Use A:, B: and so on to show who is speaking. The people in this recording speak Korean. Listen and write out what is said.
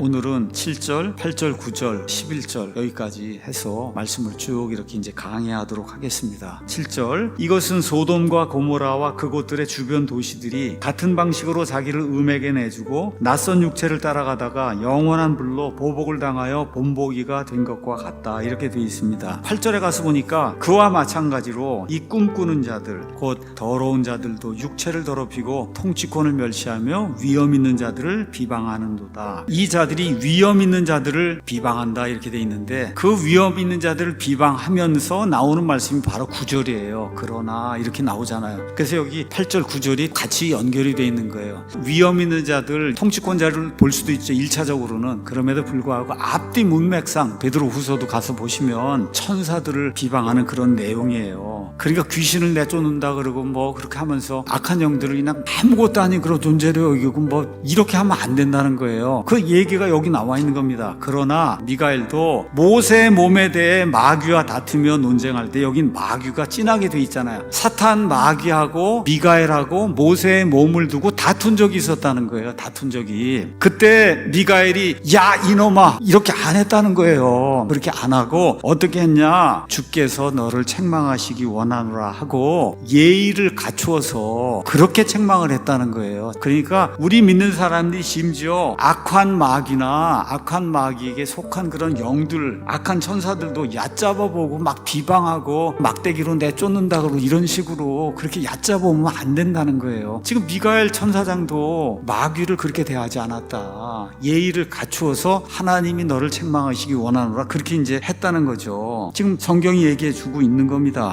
A: 오늘은 7절, 8절, 9절, 11절 여기까지 해서 말씀을 쭉 이렇게 이제 강해하도록 하겠습니다. 7절 이것은 소돔과 고모라와 그곳들의 주변 도시들이 같은 방식으로 자기를 음에게 내주고 낯선 육체를 따라가다가 영원한 불로 보복을 당하여 본보기가 된 것과 같다 이렇게 되어 있습니다. 8절에 가서 보니까 그와 마찬가지로 이 꿈꾸는 자들 곧 더러운 자들도 육체를 더럽히고 통치권을 멸시하며 위험 있는 자들을 비방하는도다. 이자 들이 위험 있는 자들을 비방한다 이렇게 돼 있는데 그 위험 있는 자들을 비방하면서 나오는 말씀이 바로 9절이에요. 그러나 이렇게 나오잖아요. 그래서 여기 8절 9절이 같이 연결이 돼 있는 거예요. 위험 있는 자들 통치권자를 볼 수도 있죠. 1차적으로는 그럼에도 불구하고 앞뒤 문맥상 베드로 후서도 가서 보시면 천사들을 비방하는 그런 내용이에 요. 그러니까 귀신을 내쫓는다 그러고 뭐 그렇게 하면서 악한 영들을 그냥 아무것도 아닌 그런 존재로 여기고 뭐 이렇게 하면 안 된다는 거예요. 그 얘기가 여기 나와 있는 겁니다. 그러나 미가엘도 모세의 몸에 대해 마귀와 다투며 논쟁할 때 여긴 마귀가 진하게 돼 있잖아요. 사탄 마귀하고 미가엘하고 모세의 몸을 두고 다툰 적이 있었다는 거예요. 다툰 적이. 그때 미가엘이 야 이놈아 이렇게 안 했다는 거예요. 그렇게 안 하고 어떻게 했냐? 주께서 너를 책망하시기 원하노라 하고 예의를 갖추어서 그렇게 책망을 했다는 거예요. 그러니까 우리 믿는 사람들이 심지어 악한 마귀나 악한 마귀에게 속한 그런 영들, 악한 천사들도 얕잡아 보고 막 비방하고 막대기로 내쫓는다 그러고 이런 식으로 그렇게 얕잡아 보면 안 된다는 거예요. 지금 미가엘 천사장도 마귀를 그렇게 대하지 않았다. 예의를 갖추어서 하나님이 너를 책망하시기 원하노라 그렇게 이제 했다는 거죠. 지금 성경이 얘기해 주고 있는 겁니다.